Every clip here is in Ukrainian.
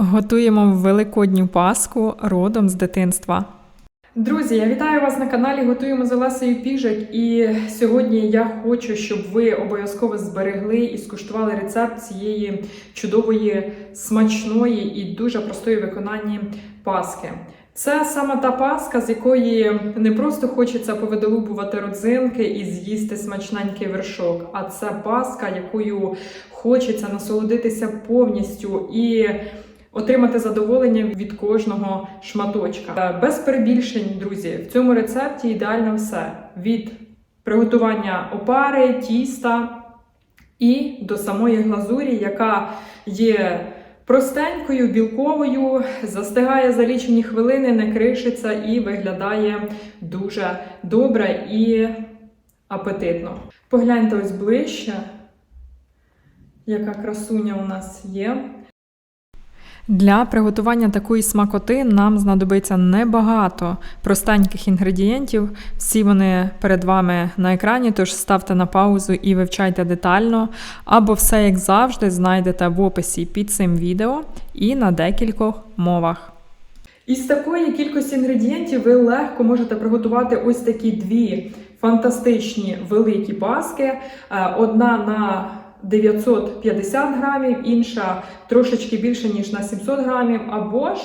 Готуємо великодню паску родом з дитинства. Друзі, я вітаю вас на каналі Готуємо з Олесею Піжик. І сьогодні я хочу, щоб ви обов'язково зберегли і скуштували рецепт цієї чудової, смачної і дуже простої виконанні паски. Це саме та паска, з якої не просто хочеться повидолубувати родзинки і з'їсти смачненький вершок, а це паска, якою хочеться насолодитися повністю і отримати задоволення від кожного шматочка. Е, Без перебільшень, друзі, в цьому рецепті ідеально все: від приготування опари, тіста і до самої глазурі, яка є простенькою, білковою, застигає за лічені хвилини, не кришиться і виглядає дуже добре і апетитно. Погляньте ось ближче, яка красуня у нас є. Для приготування такої смакоти нам знадобиться небагато простеньких інгредієнтів. Всі вони перед вами на екрані, тож ставте на паузу і вивчайте детально. Або все, як завжди, знайдете в описі під цим відео і на декількох мовах. Із такої кількості інгредієнтів ви легко можете приготувати ось такі дві фантастичні великі паски. Е, Одна на 950 грамів, інша трошечки більше, ніж на 700 грамів, або ж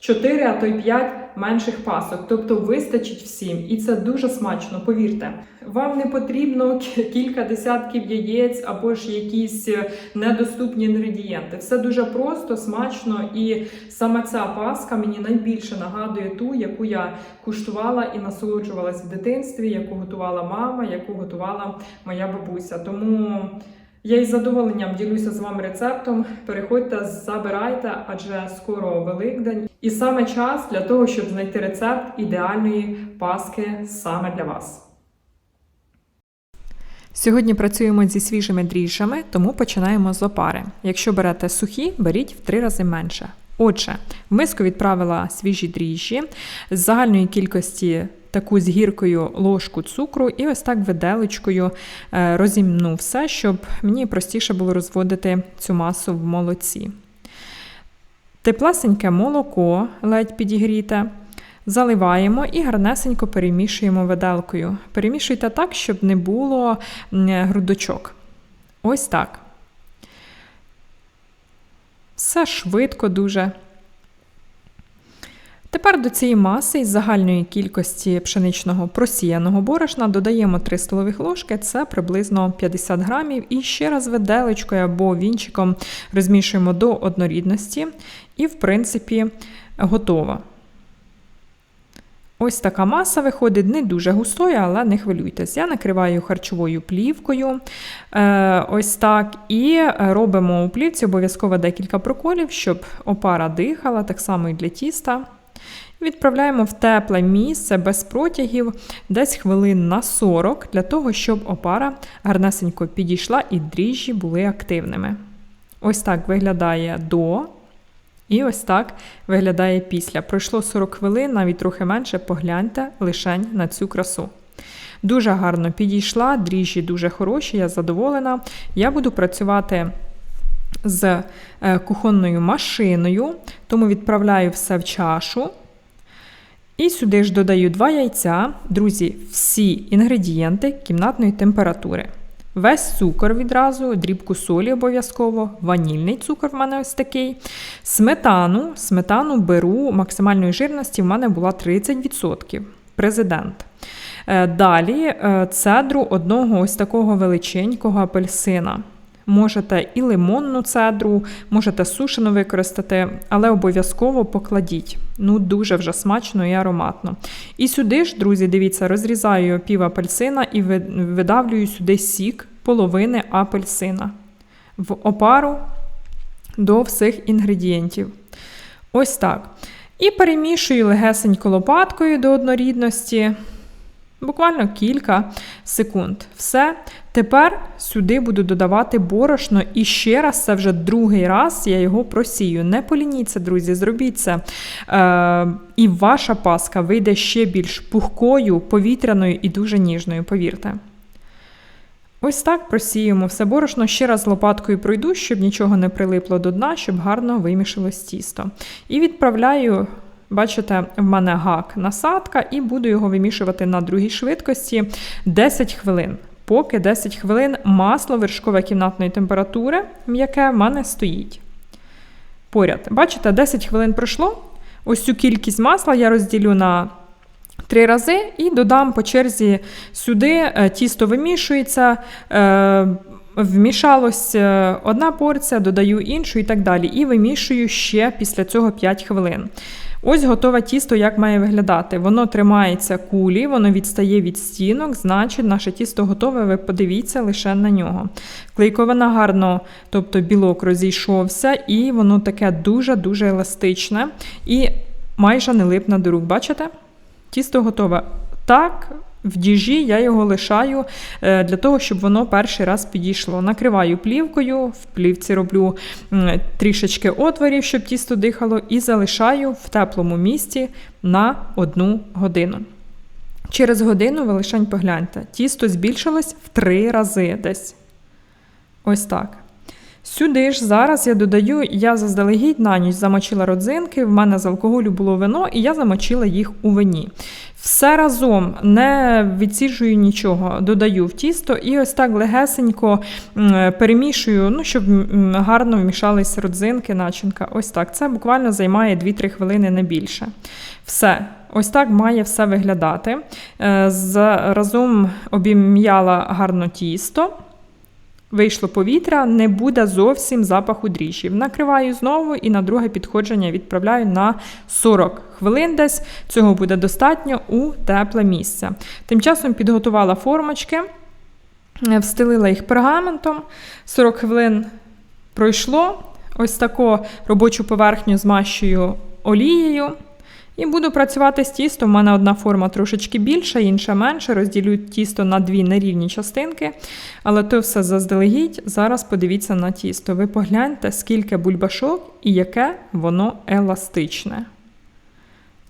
4, а то й 5 менших пасок. Тобто вистачить всім. І це дуже смачно, повірте. Вам не потрібно кілька десятків яєць або ж якісь недоступні інгредієнти. Все дуже просто, смачно, і саме ця паска мені найбільше нагадує ту, яку я куштувала і насолоджувалась в дитинстві, яку готувала мама, яку готувала моя бабуся. Тому. Я із задоволенням ділюся з вами рецептом. Переходьте, забирайте, адже скоро Великдень. І саме час для того, щоб знайти рецепт ідеальної паски саме для вас. Сьогодні працюємо зі свіжими дріжджами, тому починаємо з опари. Якщо берете сухі, беріть в три рази менше. Отже, в миску відправила свіжі дріжджі з загальної кількості таку з гіркою ложку цукру, і ось так виделечкою е, розімну все, щоб мені простіше було розводити цю масу в молоці. Теплесеньке молоко ледь підігріте. Заливаємо і гарнесенько перемішуємо виделкою. Перемішуйте так, щоб не було грудочок. Ось так. Все швидко дуже. Тепер до цієї маси із загальної кількості пшеничного просіяного борошна додаємо 3 столових ложки, це приблизно 50 грамів. І ще раз виделечкою або вінчиком розмішуємо до однорідності, і, в принципі, готова. Ось така маса виходить не дуже густою, але не хвилюйтесь. Я накриваю харчовою плівкою. Е, ось так. І робимо у плівці обов'язково декілька проколів, щоб опара дихала, так само і для тіста. Відправляємо в тепле місце без протягів десь хвилин на 40, для того, щоб опара гарнесенько підійшла і дріжджі були активними. Ось так виглядає до. І ось так виглядає після. Пройшло 40 хвилин, навіть трохи менше, погляньте лишень на цю красу. Дуже гарно підійшла, дріжджі дуже хороші, я задоволена. Я буду працювати з е, кухонною машиною, тому відправляю все в чашу. І сюди ж додаю 2 яйця, друзі, всі інгредієнти кімнатної температури. Весь цукор відразу, дрібку солі обов'язково, ванільний цукор в мене ось такий. Сметану сметану беру максимальної жирності, в мене була 30%. Президент. Е, далі е, цедру одного ось такого величенького апельсина. Можете і лимонну цедру, можете сушену використати, але обов'язково покладіть. Ну, дуже вже смачно і ароматно. І сюди ж, друзі, дивіться, розрізаю пів апельсина і видавлюю сюди сік половини апельсина в опару до всіх інгредієнтів. Ось так. І перемішую легесенько лопаткою до однорідності. Буквально кілька секунд. Все. Тепер сюди буду додавати борошно, і ще раз, це вже другий раз я його просію. Не полініться, друзі, зробіть це. Е, І ваша паска вийде ще більш пухкою, повітряною і дуже ніжною, повірте. Ось так просіємо все борошно. Ще раз лопаткою пройду, щоб нічого не прилипло до дна, щоб гарно вимішалось тісто. І відправляю, бачите, в мене гак насадка, і буду його вимішувати на другій швидкості 10 хвилин. Поки 10 хвилин масло вершкове кімнатної температури, м'яке в мене стоїть. Поряд. Бачите, 10 хвилин пройшло. Ось цю кількість масла я розділю на три рази і додам по черзі сюди, е, тісто вимішується, е, вмішалось е, одна порція, додаю іншу і так далі. І вимішую ще після цього 5 хвилин. Ось готове тісто, як має виглядати. Воно тримається кулі, воно відстає від стінок, значить, наше тісто готове, ви подивіться лише на нього. Клейковина гарно, тобто білок розійшовся, і воно таке дуже-дуже еластичне і майже не липне до рук. Бачите? Тісто готове. Так, в діжі я його лишаю е, для того, щоб воно перший раз підійшло. Накриваю плівкою, в плівці роблю трішечки отворів, щоб тісто дихало, і залишаю в теплому місці на одну годину. Через годину ви лишень погляньте, тісто збільшилось в три рази десь. Ось так. Сюди ж зараз я додаю, я заздалегідь на ніч замочила родзинки, в мене з алкоголю було вино, і я замочила їх у вині. Все разом не відсіджую нічого, додаю в тісто і ось так легесенько перемішую, ну, щоб гарно вмішалися родзинки, начинка. Ось так. Це буквально займає 2-3 хвилини не більше. Все. Ось так має все виглядати. Е, разом обім'яла гарно тісто. Вийшло повітря, не буде зовсім запаху дріжджів. Накриваю знову і на друге підходження відправляю на 40 хвилин десь. Цього буде достатньо у тепле місце. Тим часом підготувала формочки, встелила їх пергаментом. 40 хвилин пройшло. Ось таку робочу поверхню змащую олією. І буду працювати з тістом. У мене одна форма трошечки більша, інша менша. Розділю тісто на дві нерівні частинки. Але то все заздалегідь. Зараз подивіться на тісто. Ви погляньте, скільки бульбашок і яке воно еластичне.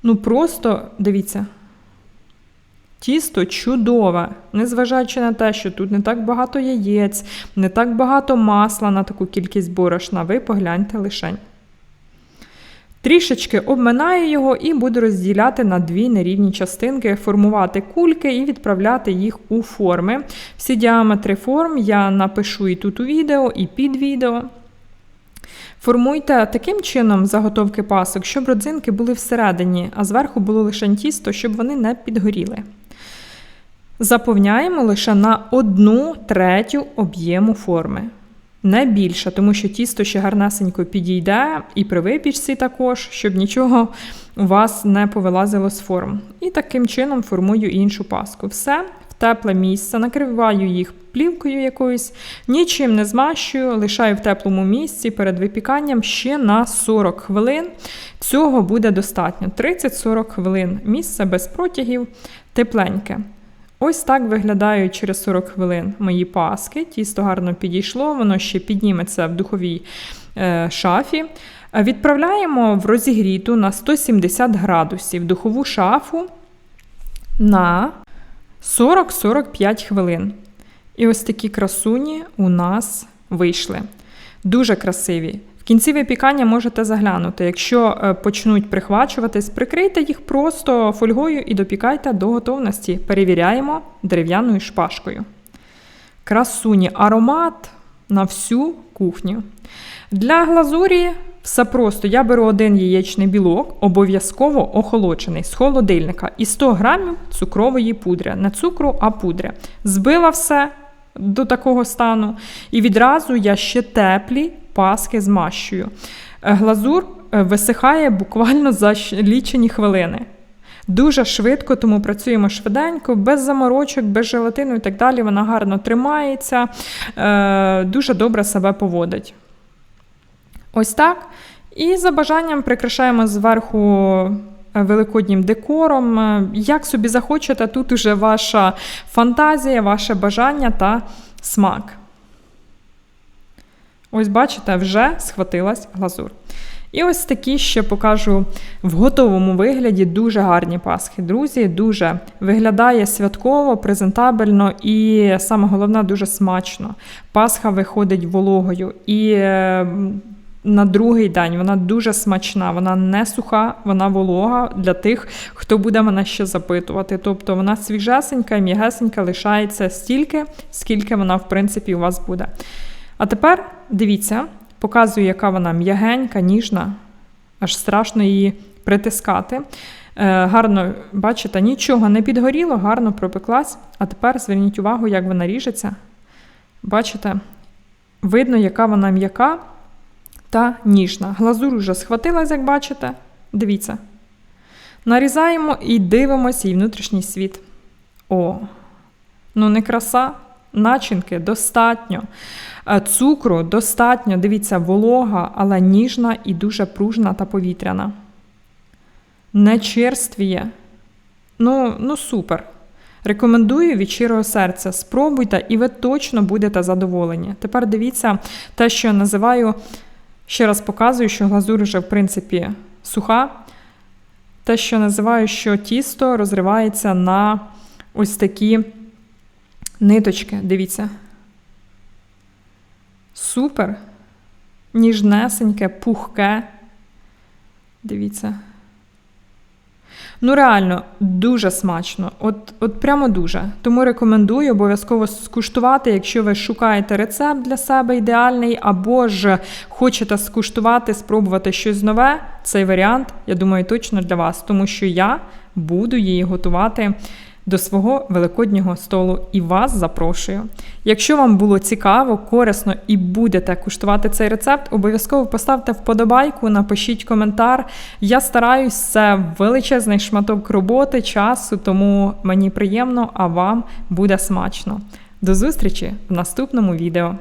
Ну, просто дивіться. Тісто чудове, незважаючи на те, що тут не так багато яєць, не так багато масла на таку кількість борошна, ви погляньте лишень. Трішечки обминаю його і буду розділяти на дві нерівні частинки, формувати кульки і відправляти їх у форми. Всі діаметри форм я напишу і тут у відео, і під відео. Формуйте таким чином заготовки пасок, щоб родзинки були всередині, а зверху було лише тісто, щоб вони не підгоріли. Заповняємо лише на одну третю об'єму форми не більше, тому що тісто ще гарнесенько підійде, і при випічці також, щоб нічого у вас не повилазило з форм. І таким чином формую іншу паску. Все в тепле місце, накриваю їх плівкою якоюсь, нічим не змащую, лишаю в теплому місці перед випіканням ще на 40 хвилин. Цього буде достатньо. 30-40 хвилин. Місце без протягів, тепленьке. Ось так виглядають через 40 хвилин мої паски. Тісто гарно підійшло, воно ще підніметься в духовій е, шафі. Відправляємо в розігріту на 170 градусів духову шафу на 40-45 хвилин. І ось такі красуні у нас вийшли. Дуже красиві кінці випікання можете заглянути. Якщо е, почнуть прихвачуватись, прикрийте їх просто фольгою і допікайте до готовності. Перевіряємо дерев'яною шпажкою. Красуні аромат на всю кухню. Для глазурі все просто. Я беру один яєчний білок, обов'язково охолоджений з холодильника і 100 грамів цукрової пудри. Не цукру, а пудри. Збила все до такого стану. І відразу я ще теплі паски змащую. Е, глазур е, висихає буквально за лічені хвилини. Дуже швидко, тому працюємо швиденько, без заморочок, без желатину і так далі. Вона гарно тримається, е, дуже добре себе поводить. Ось так. І за бажанням прикрашаємо зверху великоднім декором. Як собі захочете, тут уже ваша фантазія, ваше бажання та смак. Ось, бачите, вже схватилась глазур. І ось такі ще покажу в готовому вигляді дуже гарні пасхи. Друзі, дуже виглядає святково, презентабельно і саме головне дуже смачно. Пасха виходить вологою. І на другий день вона дуже смачна, вона не суха, вона волога для тих, хто буде мене ще запитувати. Тобто вона свіжесенька і м'ягесенька лишається стільки, скільки вона, в принципі, у вас буде. А тепер дивіться, показую, яка вона м'ягенька, ніжна, аж страшно її притискати. Е, гарно, бачите, нічого не підгоріло, гарно пропеклась. А тепер зверніть увагу, як вона ріжеться. Бачите, видно, яка вона м'яка та ніжна. Глазур уже схватилась, як бачите. Дивіться. Нарізаємо і дивимося її внутрішній світ. О, ну не краса. Начинки достатньо. Е, Цукру достатньо. Дивіться, волога, але ніжна і дуже пружна та повітряна. Не черствіє. Ну, ну супер. Рекомендую від щирого серця. Спробуйте, і ви точно будете задоволені. Тепер дивіться те, що я називаю. Ще раз показую, що глазур вже, в принципі, суха. Те, що називаю, що тісто розривається на ось такі ниточки. Дивіться. Супер. Ніжнесеньке, пухке. Дивіться. Ну, реально, дуже смачно. От, от прямо дуже. Тому рекомендую обов'язково скуштувати, якщо ви шукаєте рецепт для себе ідеальний, або ж хочете скуштувати, спробувати щось нове. Цей варіант, я думаю, точно для вас, тому що я буду її готувати до свого великоднього столу і вас запрошую. Якщо вам було цікаво, корисно і будете куштувати цей рецепт, обов'язково поставте вподобайку, напишіть коментар. Я стараюсь, це величезний шматок роботи, часу, тому мені приємно, а вам буде смачно. До зустрічі в наступному відео.